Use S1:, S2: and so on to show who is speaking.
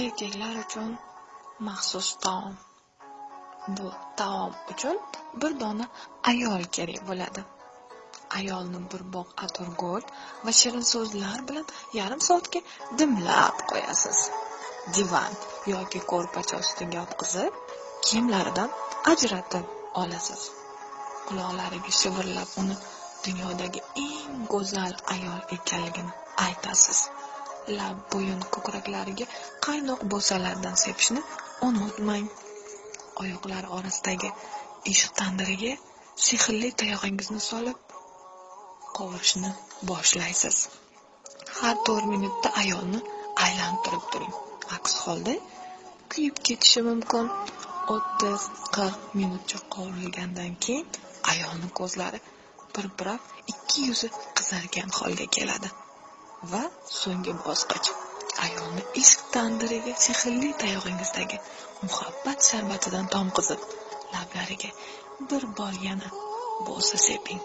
S1: erkaklar uchun maxsus taom. Bu taom uchun bir dona ayol kerak bo'ladi. Ayolni bir bog' atirgul va shirin so'zlar bilan yarim soatga dimlab qo'yasiz. Divan yoki ko'rpacha ustiga yotqizib kiyimlaridan ajratib olasiz. Quloqlariga shivirlab uni dunyodagi eng go'zal ayol ekanligini aytasiz. Lab bo'yin ko'kraklariga qaynoq bo'salardan sepishni unutmang. Oyoqlari orasidagi ishq tandiriga sehrli tayog'ingizni solib qovurishni boshlaysiz. Har to'rt minutda ayolni aylantirib turing. Aks holda kuyib ketishi mumkin. O'ttiz qirq minutcha qovurilgandan keyin ayolni ko'zlari pirpirab ikki yuzi qizargan holga keladi. Va so'nggi bosqich. Ayolni ishq tandiriga sehrli tayog'ingizdagi muhabbat sharbatidan tomqizib lablariga bir bor yana bo'sa seping.